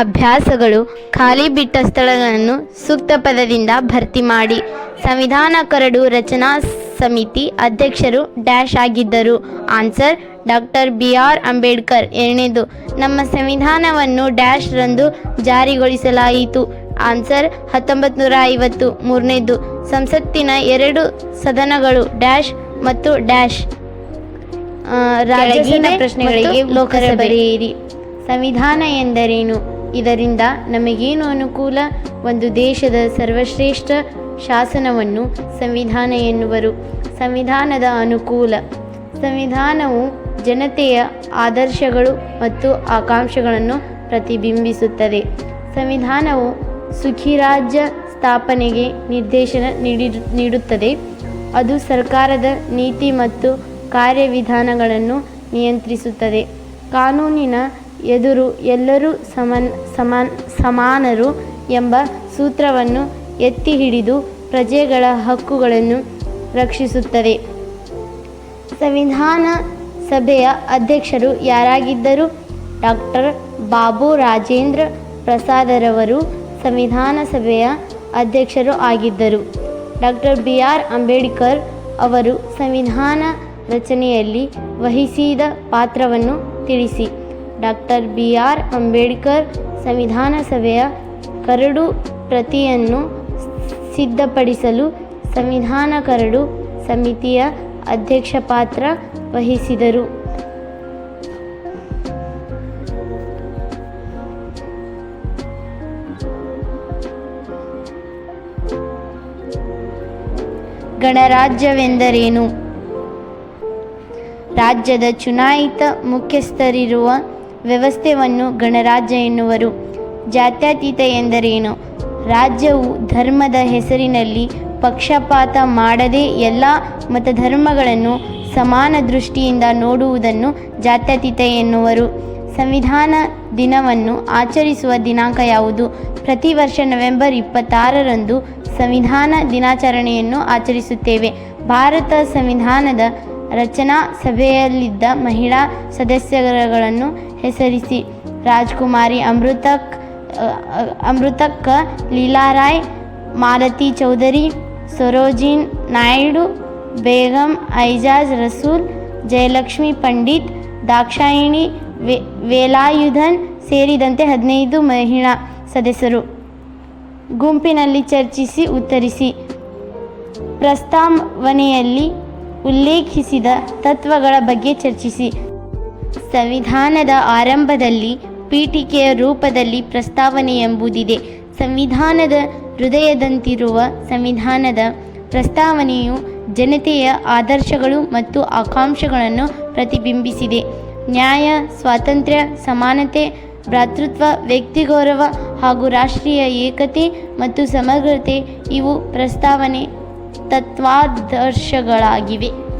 ಅಭ್ಯಾಸಗಳು ಖಾಲಿ ಬಿಟ್ಟ ಸ್ಥಳಗಳನ್ನು ಸೂಕ್ತ ಪದದಿಂದ ಭರ್ತಿ ಮಾಡಿ ಸಂವಿಧಾನ ಕರಡು ರಚನಾ ಸಮಿತಿ ಅಧ್ಯಕ್ಷರು ಡ್ಯಾಶ್ ಆಗಿದ್ದರು. Answer doctor B R Ambedkar. ಎರಡನೇದು ನಮ್ಮ ಸಂವಿಧಾನವನ್ನು ಡ್ಯಾಶ್ ರಂದು ಜಾರಿಗೊಳಿಸಲಾಯಿತು. ಆನ್ಸರ್ ಹತ್ತೊಂಬತ್ತು ನೂರ ಐವತ್ತು ಮೂರನೇದು ಸಂಸತ್ತಿನ ಎರಡು ಸದನಗಳು ಡ್ಯಾಶ್ ಮತ್ತು ಡ್ಯಾಶ್. ಪ್ರಶ್ನೆಗಳಿಗೆ ಲೋಕಸಭೆ. ಬರೆಯಿರಿ. ಸಂವಿಧಾನ ಎಂದರೇನು? ಇದರಿಂದ ನಮಗೇನು ಅನುಕೂಲ? ಒಂದು ದೇಶದ ಸರ್ವಶ್ರೇಷ್ಠ ಶಾಸನವನ್ನು ಸಂವಿಧಾನ ಎನ್ನುವರು. ಸಂವಿಧಾನದ ಅನುಕೂಲ. ಸಂವಿಧಾನವು ಜನತೆಯ ಆದರ್ಶಗಳು ಮತ್ತು ಆಕಾಂಕ್ಷೆಗಳನ್ನು ಪ್ರತಿಬಿಂಬಿಸುತ್ತದೆ. ಸಂವಿಧಾನವು ಸುಖಿ ರಾಜ್ಯ ಸ್ಥಾಪನೆಗೆ ನಿರ್ದೇಶನ ನೀಡಿ, ನೀಡುತ್ತದೆ. ಅದು ಸರ್ಕಾರದ ನೀತಿ ಮತ್ತು ಕಾರ್ಯವಿಧಾನಗಳನ್ನು ನಿಯಂತ್ರಿಸುತ್ತದೆ. ಕಾನೂನಿನ ಎದುರು ಎಲ್ಲರೂ ಸಮನ್, ಸಮಾನ್, ಸಮಾನರು ಎಂಬ ಸೂತ್ರವನ್ನು ಎತ್ತಿ ಹಿಡಿದು ಪ್ರಜೆಗಳ ಹಕ್ಕುಗಳನ್ನು ರಕ್ಷಿಸುತ್ತದೆ ಸಂವಿಧಾನ ಸಭೆಯ ಅಧ್ಯಕ್ಷರು ಯಾರಾಗಿದ್ದರು? ಡಾಕ್ಟರ್ ಬಾಬು ರಾಜೇಂದ್ರ ಪ್ರಸಾದರವರು ಸಂವಿಧಾನ ಸಭೆಯ ಅಧ್ಯಕ್ಷರು ಆಗಿದ್ದರು. ಡಾಕ್ಟರ್ ಬಿ ಆರ್ ಅಂಬೇಡ್ಕರ್ ಅವರು ಸಂವಿಧಾನ ರಚನೆಯಲ್ಲಿ ವಹಿಸಿದ ಪಾತ್ರವನ್ನು ತಿಳಿಸಿ. ಡಾಕ್ಟರ್ ಬಿ ಆರ್ ಅಂಬೇಡ್ಕರ್ ಸಂವಿಧಾನ ಸಭೆಯ ಕರಡು ಪ್ರತಿಯನ್ನು ಸಿದ್ಧಪಡಿಸಲು ಸಂವಿಧಾನ ಕರಡು ಸಮಿತಿಯ ಅಧ್ಯಕ್ಷ ಪಾತ್ರ ವಹಿಸಿದರು. ಗಣರಾಜ್ಯವೆಂದರೇನು? ರಾಜ್ಯದ ಚುನಾಯಿತ ಮುಖ್ಯಸ್ಥರಿರುವ ವ್ಯವಸ್ಥೆಯನ್ನು ಗಣರಾಜ್ಯ ಎನ್ನುವರು. ಜಾತ್ಯತೀತ ಎಂದರೇನು? ರಾಜ್ಯವು ಧರ್ಮದ ಹೆಸರಿನಲ್ಲಿ ಪಕ್ಷಪಾತ ಮಾಡದೆ ಎಲ್ಲ ಮತಧರ್ಮಗಳನ್ನು ಸಮಾನ ದೃಷ್ಟಿಯಿಂದ ನೋಡುವುದನ್ನು ಜಾತ್ಯತೀತ ಎನ್ನುವರು. ಸಂವಿಧಾನ ದಿನವನ್ನು ಆಚರಿಸುವ ದಿನಾಂಕ ಯಾವುದು? ಪ್ರತಿ ವರ್ಷ ನವೆಂಬರ್ ಇಪ್ಪತ್ತಾರರಂದು ಸಂವಿಧಾನ ದಿನಾಚರಣೆಯನ್ನು ಆಚರಿಸುತ್ತೇವೆ. ಭಾರತ ಸಂವಿಧಾನದ ರಚನಾ ಸಭೆಯಲ್ಲಿದ್ದ ಮಹಿಳಾ ಸದಸ್ಯರುಗಳನ್ನು ಹೆಸರಿಸಿ. ರಾಜ್ಕುಮಾರಿ ಅಮೃತಕ್ ಅಮೃತಕ್ಕ ಲೀಲಾರಾಯ್, ಮಾಲತಿ ಚೌಧರಿ, ಸರೋಜಿನ್ ನಾಯ್ಡು, ಬೇಗಂ ಐಜಾಜ್ ರಸೂಲ್, ಜಯಲಕ್ಷ್ಮಿ ಪಂಡಿತ್, ದಾಕ್ಷಾಯಿಣಿ ವೇ, ವೇಲಾಯುಧನ್ ಸೇರಿದಂತೆ ಹದಿನೈದು ಮಹಿಳಾ ಸದಸ್ಯರು. ಗುಂಪಿನಲ್ಲಿ ಚರ್ಚಿಸಿ ಉತ್ತರಿಸಿ. ಪ್ರಸ್ತಾವನೆಯಲ್ಲಿ ಉಲ್ಲೇಖಿಸಿದ ತತ್ವಗಳ ಬಗ್ಗೆ ಚರ್ಚಿಸಿ. ಸಂವಿಧಾನದ ಆರಂಭದಲ್ಲಿ ಪೀಠಿಕೆಯ ರೂಪದಲ್ಲಿ ಪ್ರಸ್ತಾವನೆ ಎಂಬುದಿದೆ. ಸಂವಿಧಾನದ ಹೃದಯದಂತಿರುವ ಸಂವಿಧಾನದ ಪ್ರಸ್ತಾವನೆಯು ಜನತೆಯ ಆದರ್ಶಗಳು ಮತ್ತು ಆಕಾಂಕ್ಷೆಗಳನ್ನು ಪ್ರತಿಬಿಂಬಿಸಿದೆ. ನ್ಯಾಯ, ಸ್ವಾತಂತ್ರ್ಯ, ಸಮಾನತೆ, ಭ್ರಾತೃತ್ವ, ವ್ಯಕ್ತಿಗೌರವ ಹಾಗೂ ರಾಷ್ಟ್ರೀಯ ಏಕತೆ ಮತ್ತು ಸಮಗ್ರತೆ ಇವು ಪ್ರಸ್ತಾವನೆ ತತ್ವಾದರ್ಶಗಳಾಗಿವೆ.